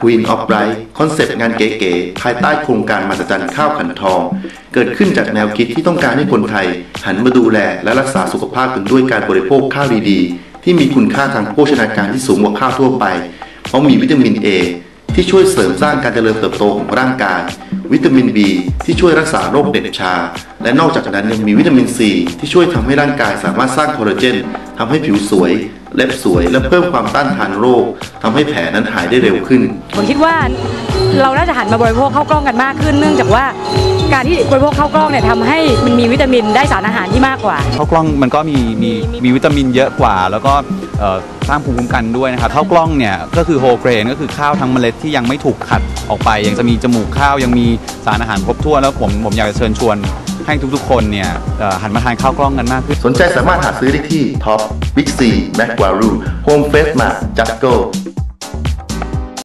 Queen of Bright คอนเซปต์งานเก๋ๆภายใต้โครงการมหัศจรรย์ข้าวขันทอง เกิดขึ้นจากแนวคิดที่ต้องการให้คนไทย หันมาดูแลและรักษาสุขภาพกันด้วยการบริโภคข้าวดีๆ ที่มีคุณค่าทางโภชนาการที่สูงกว่าข้าวทั่วไป เพราะมีวิตามิน A ที่ช่วยเสริมสร้างการเจริญเติบโตของร่างกาย วิตามิน B ที่ช่วยรักษาโรคเด็กชา และนอกจากนั้นยังมีวิตามิน C ที่ช่วยทำให้ร่างกายสามารถสร้างคอลลาเจนทำให้ผิวสวย เล็บสวย และเพิ่มความต้านทานโรคทำให้แผลนั้นหายได้เร็วขึ้น ผมคิดว่าเราน่าจะหันมาบริโภคข้าวกล้องกันมากขึ้น เนื่องจากว่าการที่บริโภคข้าวกล้องเนี่ยทำให้มันมีวิตามินได้สารอาหารที่มากกว่าข้าวกล้องมันก็มีมีมีวิตามินเยอะกว่า แล้วก็เอ่อ สร้างภูมิคุ้มกันด้วยนะครับข้าวกล้องเนี่ยก็คือโฮเกรนก็คือข้าวทั้งเมล็ดที่ยังไม่ถูกขัดออกไป ยังจะมีจมูกข้าวยังมีสารอาหารครบถ้วนแล้วผมผมอยากจะเชิญชวนให้ทุกๆ คนเนี่ยหันมาทานข้าวกล้องกันมากขึ้น สนใจสามารถหาซื้อได้ที่ท็อปบิ๊กซีแม็กวารูโฮมเฟสมาจัสโก